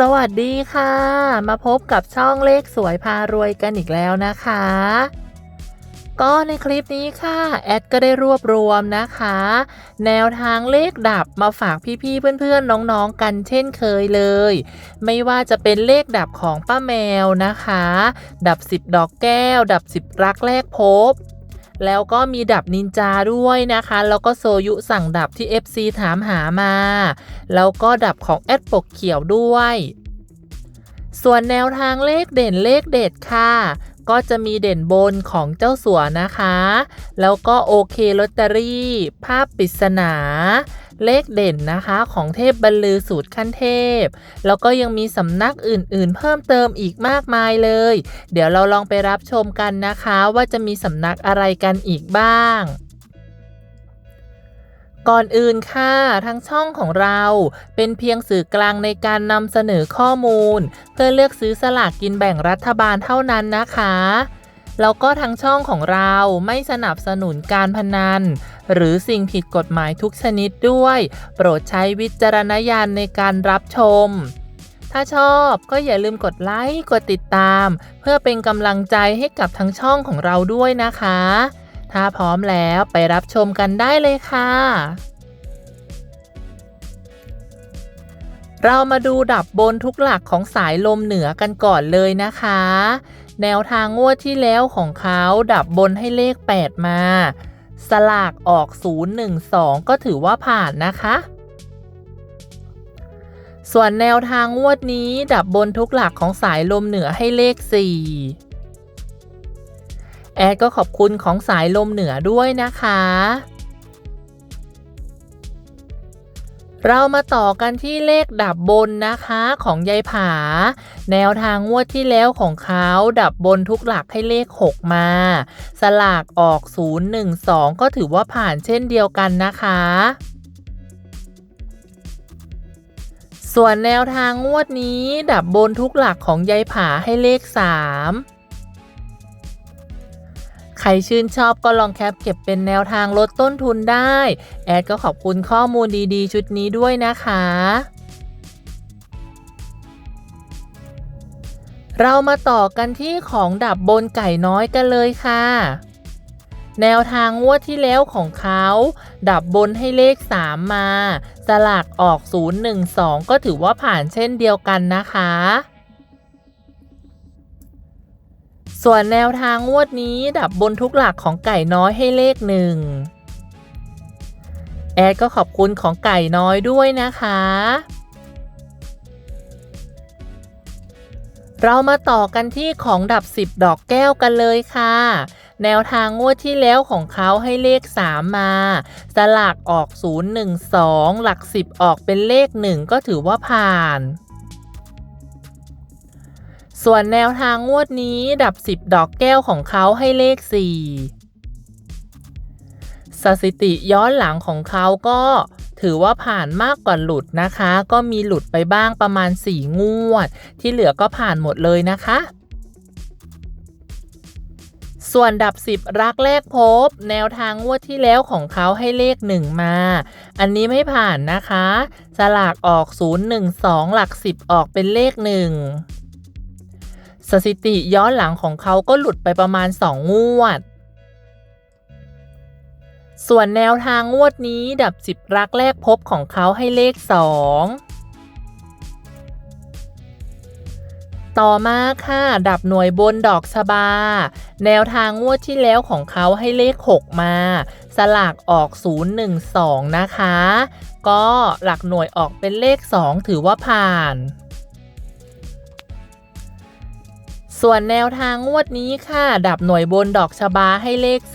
สวัสดีค่ะ มาพบกับช่องเลขสวยพารวยกันอีกแล้วนะคะ ก็ในคลิปนี้ค่ะ แอดก็ได้รวบรวมนะคะ แนวทางเลขดับมาฝากพี่ๆเพื่อนๆน้องๆกันเช่นเคยเลย ไม่ว่าจะเป็นเลขดับของป้าแมวนะคะ ดับ 10 ดอกแก้ว ดับ 10 รักแรกพบ แล้วก็มีดับนินจาด้วยนะคะ แล้วก็โซยุสั่งดับที่ FC ถามหามา แล้วก็ดับของแอดปกเขียวด้วย ส่วนแนวทางเลขเด่นเลขเด็ดค่ะก็จะมีเด่นบนของเจ้าสัวนะคะ แล้วก็โอเคลอตเตอรี่ ภาพปริศนา เลขเด่นนะคะของเทพบรรลือสูตรขั้นเทพ แล้วก็ยังมีสำนักอื่นๆ เพิ่มเติมอีกมากมายเลย เดี๋ยวเราลองไปรับชมกันนะคะว่าจะมีสำนักอะไรกันอีกบ้างก่อนอื่นค่ะทางช่องของเราเป็นเพียงสื่อกลางในการนำเสนอข้อมูล เพื่อเลือกซื้อสลากกินแบ่งรัฐบาลเท่านั้นนะคะ แล้วก็ทางช่องของเราไม่สนับสนุนการพนัน หรือสิ่งผิดกฎหมายทุกชนิดด้วย โปรดใช้วิจารณญาณในการรับชม ถ้าชอบก็อย่าลืมกดไลค์กดติดตาม เพื่อเป็นกำลังใจให้กับทางช่องของเราด้วยนะคะ ถ้าพร้อมแล้วไปรับชมกันได้เลยค่ะเรามาดูดับบนทุกหลักของสายลมเหนือกันก่อนเลยนะคะ แนวทางงวดที่แล้วของเขาดับบนให้เลข 8 มา สลากออก 012 ก็ถือว่าผ่านนะคะ ส่วนแนวทางงวดนี้ดับบนทุกหลักของสายลมเหนือให้เลข 4 แอดก็ขอบคุณของสายลมเหนือด้วยนะคะ เรามาต่อกันที่เลขดับบนนะคะของยายผา แนวทางงวดที่แล้วของเขาดับบนทุกหลักให้เลข 6 มา สลากออก 012 ก็ถือว่าผ่านเช่นเดียวกันนะคะส่วนแนวทางงวดนี้ดับบนทุกหลักของยายผาให้เลข 3 ใครชื่นชอบก็ลองแคปเก็บเป็นแนวทางลดต้นทุนได้ แอดก็ขอบคุณข้อมูลดีๆ ชุดนี้ด้วยนะคะเรามาต่อกันที่ของดับบนไก่น้อยกันเลยค่ะ แนวทางงวดที่แล้วของเขา ดับบนให้เลข 3 มา สลากออก 012 ก็ถือว่าผ่านเช่นเดียวกันนะคะ ส่วนแนวทางงวดนี้ดับบนทุกหลักของไก่น้อยให้เลขหนึ่งแอดก็ขอบคุณของไก่น้อยด้วยนะคะ เรามาต่อกันที่ของดับ 10 ดอกแก้วกันเลยค่ะ แนวทางงวดที่แล้วของเขาให้เลข 3 มา สลากออก 012 หลัก 10 ออกเป็นเลข 1 ก็ถือว่าผ่าน ส่วนแนวทางงวดนี้ดับ 10 ดอกแก้วของเขาให้เลข 4 สถิติย้อนหลังของเขาก็ถือว่าผ่านมากกว่าหลุดนะคะ ก็มีหลุดไปบ้างประมาณ 4 งวด ที่เหลือก็ผ่านหมดเลยนะคะ ส่วนดับ 10 รักแรกพบ แนวทางงวดที่แล้วของเขาให้เลข 1 มา อันนี้ไม่ผ่านนะคะ สลากออก 012 หลัก 10 ออกเป็นเลข 1 ถิติย้อนหลังของเขาก็หลุดไปประมาณ 2 งวด ส่วนแนวทางงวดนี้ดับ10รักแรกพบของเขาให้เลข 2 ต่อมาค่ะ ดับหน่วยบนดอกชบา แนวทางงวดที่แล้วของเขาให้เลข 6 มา สลากออก 012 นะคะ ก็หลักหน่วยออกเป็นเลข 2 ถือว่าผ่าน ส่วนแนวทางงวดนี้ค่ะ ดับหน่วยบนดอกชบาให้เลข0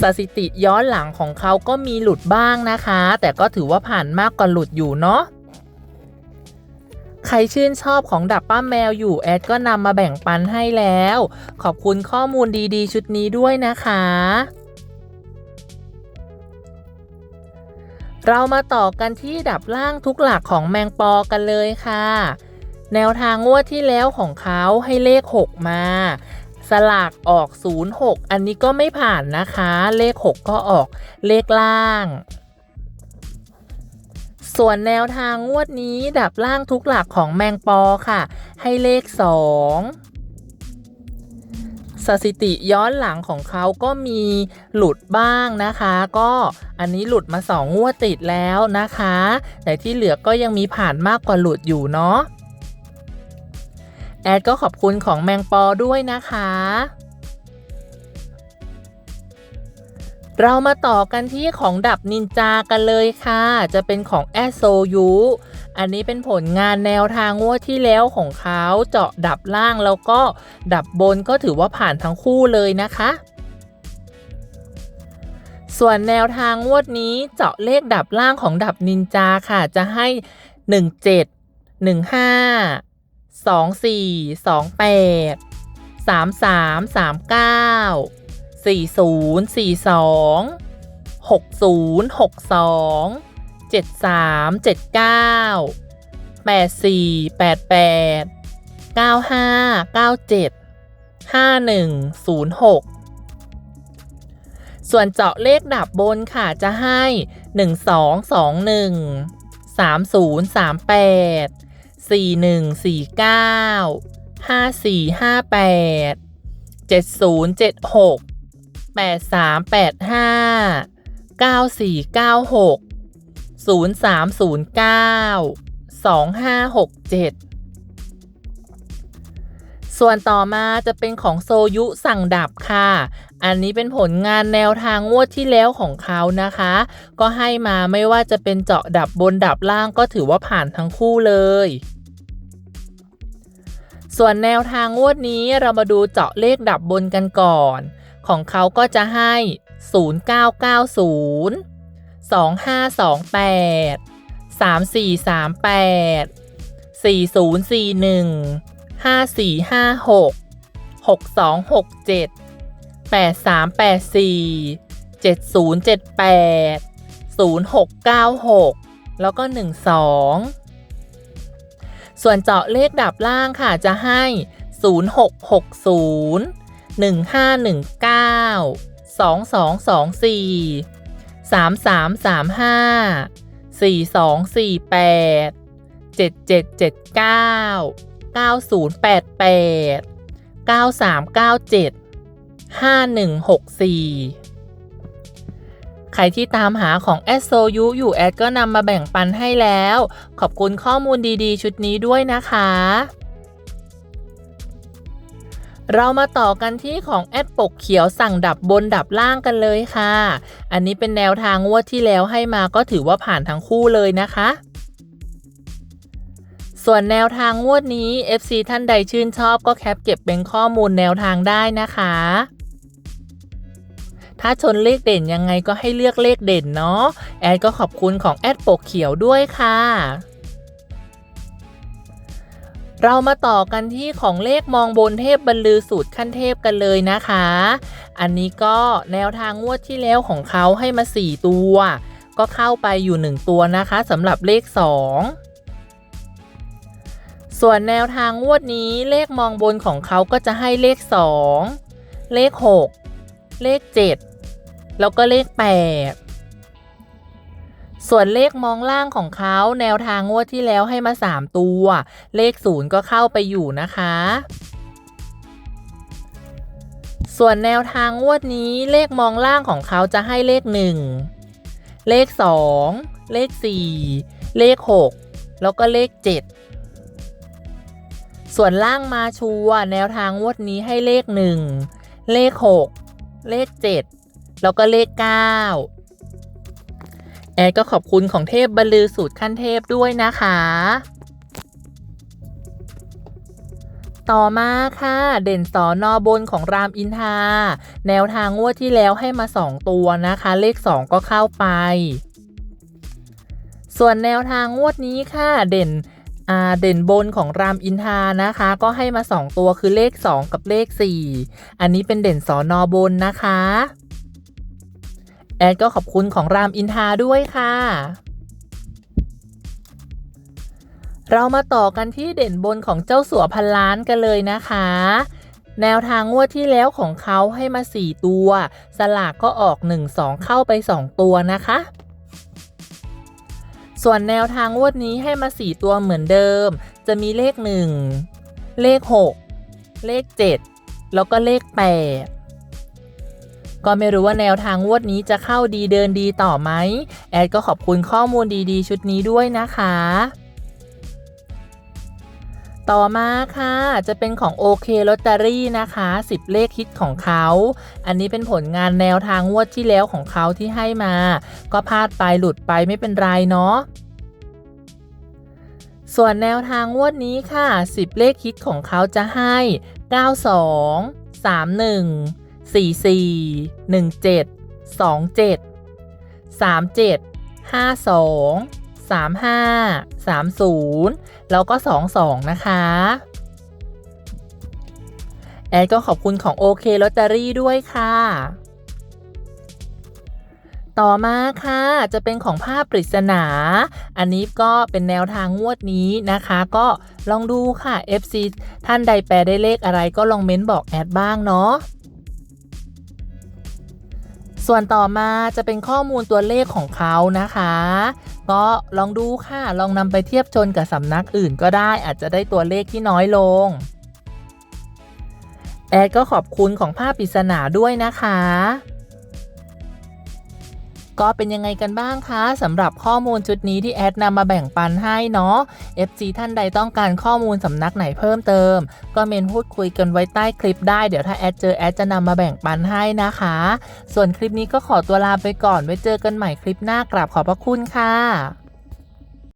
สถิติย้อนหลังของเขาก็มีหลุดบ้างนะคะ แต่ก็ถือว่าผ่านมากกว่าหลุดอยู่เนาะใครชื่นชอบของดับป้าแมวอยู่แอดก็นำมาแบ่งปันให้แล้ว ขอบคุณข้อมูลดีๆ ชุดนี้ด้วยนะคะ เรามาต่อกันที่ดับล่างทุกหลักของแมงปอกันเลยค่ะ แนวทางงวดที่แล้วของเขาให้เลข 6 มา สลากออก 06 อันนี้ก็ไม่ผ่านนะคะ เลข 6 ก็ออกเลขล่าง ส่วนแนวทางงวดนี้ดับล่างทุกหลักของแมงปอค่ะ ให้เลข 2สถิติย้อนหลังของเขาก็มีหลุดบ้างนะคะ ก็อันนี้หลุดมา2งวดติดแล้วนะคะ แต่ที่เหลือก็ยังมีผ่านมากกว่าหลุดอยู่เนาะ แอดก็ขอบคุณของแมงปอด้วยนะคะ เรามาต่อกันที่ของดับนินจากันเลยค่ะ จะเป็นของแอสโซยูอันนี้เป็นผลงานแนวทางงวดที่แล้วของเขาเจาะดับล่างแล้วก็ดับบนก็ถือว่าผ่านทั้งคู่เลยนะคะส่วนแนวทางงวดนี้เจาะเลขดับล่างของดับนินจาค่ะ จะให้ 17 15 24 28 33 39 40 42 60 62 73 79 84 88 95 97 51 06 ส่วนเจาะเลขดับบนค่ะจะให้ 12 21 30 38 41 49 54 58 70 76 83 85 94 96 0309 2567 ส่วนต่อมาจะเป็นของโซยุสั่งดับค่ะ อันนี้เป็นผลงานแนวทางงวดที่แล้วของเขานะคะ ก็ให้มาไม่ว่าจะเป็นเจาะดับบนดับล่างก็ถือว่าผ่านทั้งคู่เลยส่วนแนวทางงวดนี้เรามาดูเจาะเลขดับบนกันก่อน ของเขาก็จะให้ 0990 2528 3438 4041 5456 6267 8384 7078 0696 แล้วก็ 12 ส่วนเจาะเลขดับล่างค่ะจะให้ 0660 1519 2224 3335 4248 7779 9088 9397 5164 ใครที่ตามหาของ s o u อยู่แอดก็นำมาแบ่งปันให้แล้ว ขอบคุณข้อมูลดีๆ ชุดนี้ด้วยนะคะ เรามาต่อกันที่ของแอดปกเขียวสั่งดับบนดับล่างกันเลยค่ะ อันนี้เป็นแนวทางงวดที่แล้วให้มาก็ถือว่าผ่านทั้งคู่เลยนะคะ ส่วนแนวทางงวดนี้ FC ท่านใดชื่นชอบก็แคปเก็บเป็นข้อมูลแนวทางได้นะคะ ถ้าชนเลขเด่นยังไงก็ให้เลือกเลขเด่นเนาะ แอดก็ขอบคุณของแอดปกเขียวด้วยค่ะ เรามาต่อกันที่ของเลขมองบนเทพบรรลือสูตรขั้นเทพกันเลยนะคะ อันนี้ก็แนวทางงวดที่แล้วของเขาให้มา 4 ตัว ก็เข้าไปอยู่ 1 ตัวนะคะสำหรับเลข 2 ส่วนแนวทางงวดนี้เลขมองบนของเขาก็จะให้เลข 2 เลข 6 เลข 7 แล้วก็เลข 8 ส่วนเลขมองล่างของเขาแนวทางงวดที่แล้วให้มา 3 ตัว เลข 0 ก็เข้าไปอยู่นะคะ ส่วนแนวทางงวดนี้เลขมองล่างของเขาจะให้เลข 1 เลข 2 เลข 4 เลข 6 แล้วก็เลข 7 ส่วนล่างมาชัวแนวทางงวดนี้ให้เลข 1 เลข 6 เลข 7 แล้วก็เลข 9 แอดก็ขอบคุณของเทพบรรลือสูตรขั้นเทพด้วยนะคะ ต่อมาค่ะ เด่นสอนอบนของรามอินทา แนวทางงวดที่แล้วให้มา 2 ตัวนะคะ เลข 2 ก็เข้าไป ส่วนแนวทางงวดนี้ค่ะเด่น เด่นบนของรามอินทานะคะ ก็ให้มา 2 ตัวคือเลข 2 กับเลข 4 อันนี้เป็นเด่นสอนอบนนะคะ แอดก็ขอบคุณของรามอินทาด้วยค่ะ เรามาต่อกันที่เด่นบนของเจ้าสัวพันล้านกันเลยนะคะแนวทางงวดที่แล้วของเขาให้มา 4 ตัว สลากก็ออก 1 2 เข้าไป 2 ตัวนะคะ ส่วนแนวทางงวดนี้ให้มา 4 ตัวเหมือนเดิม จะมีเลข 1 เลข 6 เลข 7 แล้วก็เลข 8ก็ไม่รู้ว่าแนวทางงวดนี้จะเข้าดีเดินดีต่อไหม แอดก็ขอบคุณข้อมูลดีๆ ชุดนี้ด้วยนะคะ ต่อมาค่ะจะเป็นของโอเคลอตเตอรี่นะคะ 10 เลขฮิตของเขา อันนี้เป็นผลงานแนวทางงวดที่แล้วของเขาที่ให้มา ก็พลาดไปหลุดไปไม่เป็นไรเนาะส่วนแนวทางงวดนี้ค่ะ 10 เลขฮิตของเขาจะให้ 92 31 44 17 27 37 52 35 30 แล้วก็ 22 นะคะ แอดก็ขอบคุณของโอเคลอตเตอรี่ด้วยค่ะ ต่อมาค่ะจะเป็นของภาพปริศนา อันนี้ก็เป็นแนวทางงวดนี้นะคะ ก็ลองดูค่ะ FC ท่านใดแปลได้เลขอะไรก็ลองเม้นบอกแอดบ้างเนาะ ส่วนต่อมาจะเป็นข้อมูลตัวเลขของเขานะคะ ก็ลองดูค่ะลองนำไปเทียบชนกับสำนักอื่นก็ได้อาจจะได้ตัวเลขที่น้อยลง แอดก็ขอบคุณของภาพปริศนาด้วยนะคะ ก็เป็นยังไงกันบ้างคะสำหรับข้อมูลชุดนี้ที่แอดนำมาแบ่งปันให้เนาะ FC ท่านใดต้องการข้อมูลสำนักไหนเพิ่มเติม ก็เมนพูดคุยกันไว้ใต้คลิปได้เดี๋ยวถ้าแอดเจอแอดจะนำมาแบ่งปันให้นะคะ ส่วนคลิปนี้ก็ขอตัวลาไปก่อนไว้เจอกันใหม่คลิปหน้ากราบขอบพระคุณค่ะ